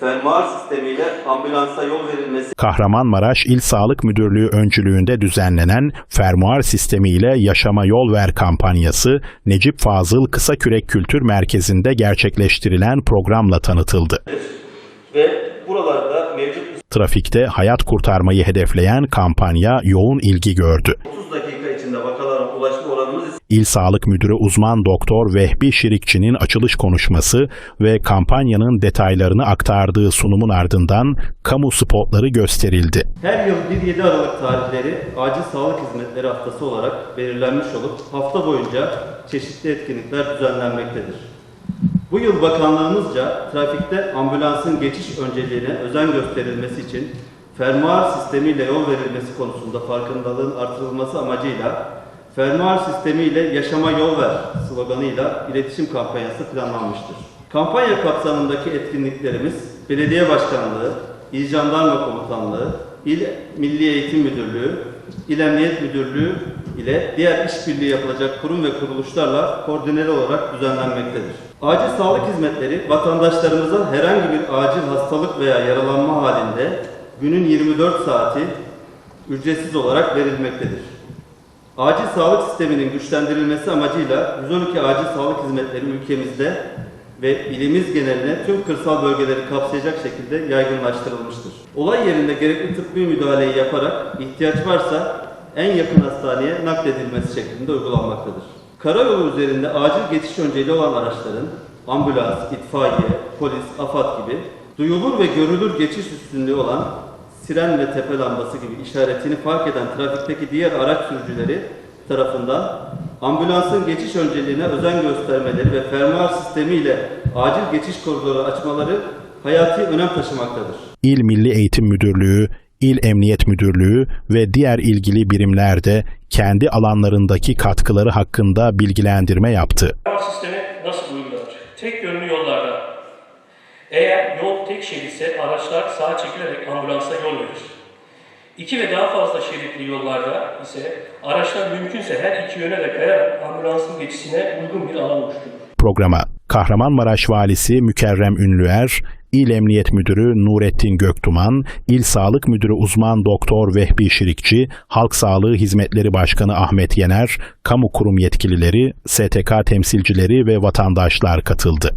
fermuar sistemiyle ambulansa yol verilmesi Kahramanmaraş İl Sağlık Müdürlüğü öncülüğünde düzenlenen Fermuar Sistemi ile Yaşama Yol Ver kampanyası Necip Fazıl Kısakürek Kültür Merkezi'nde gerçekleştirilen programla tanıtıldı. ve buralarda mevcut Trafikte hayat kurtarmayı hedefleyen kampanya yoğun ilgi gördü. 30 dakika içinde vakalara ulaşma oranımız İl Sağlık Müdürü uzman doktor Vehbi Şirikçi'nin açılış konuşması ve kampanyanın detaylarını aktardığı sunumun ardından kamu spotları gösterildi. Her yıl 1-7 Aralık tarihleri acil sağlık hizmetleri haftası olarak belirlenmiş olup hafta boyunca çeşitli etkinlikler düzenlenmektedir. Bu yıl bakanlığımızca trafikte ambulansın geçiş önceliğine özen gösterilmesi için fermuar sistemiyle yol verilmesi konusunda farkındalığın artırılması amacıyla fermuar sistemiyle yaşama yol ver sloganıyla iletişim kampanyası planlanmıştır. Kampanya kapsamındaki etkinliklerimiz belediye başkanlığı, İl Jandarma Komutanlığı, İl Milli Eğitim Müdürlüğü, İl Emniyet Müdürlüğü ile diğer işbirliği yapılacak kurum ve kuruluşlarla koordineli olarak düzenlenmektedir. Acil sağlık hizmetleri vatandaşlarımıza herhangi bir acil hastalık veya yaralanma halinde günün 24 saati ücretsiz olarak verilmektedir. Acil sağlık sisteminin güçlendirilmesi amacıyla 112 acil sağlık hizmetleri ülkemizde ve ilimiz geneline tüm kırsal bölgeleri kapsayacak şekilde yaygınlaştırılmıştır. Olay yerinde gerekli tıbbi müdahaleyi yaparak ihtiyaç varsa en yakın hastaneye nakledilmesi şeklinde uygulanmaktadır. Karayolu üzerinde acil geçiş önceliği olan araçların ambulans, itfaiye, polis, AFAD gibi duyulur ve görülür geçiş üstünlüğü olan siren ve tepe lambası gibi işaretini fark eden trafikteki diğer araç sürücüleri tarafından ambulansın geçiş önceliğine özen göstermeleri ve fermuar sistemiyle acil geçiş koridoru açmaları hayati önem taşımaktadır. İl Milli Eğitim Müdürlüğü, İl Emniyet Müdürlüğü ve diğer ilgili birimler de kendi alanlarındaki katkıları hakkında bilgilendirme yaptı. Fermuar sistemi nasıl uygulanır? Tek yönlü yollarda. Eğer yol tek şeritse araçlar sağa çekilerek ambulansa yol verir. İki ve daha fazla şeritli yollarda ise araçlar mümkünse her iki yöne de kayarak ambulansın geçişine uygun bir alan oluşturur. Programa Kahramanmaraş Valisi Mükerrem Ünlüer, İl Emniyet Müdürü Nurettin Göktuman, İl Sağlık Müdürü Uzman Doktor Vehbi Şirikçi, Halk Sağlığı Hizmetleri Başkanı Ahmet Yener, kamu kurum yetkilileri, STK temsilcileri ve vatandaşlar katıldı.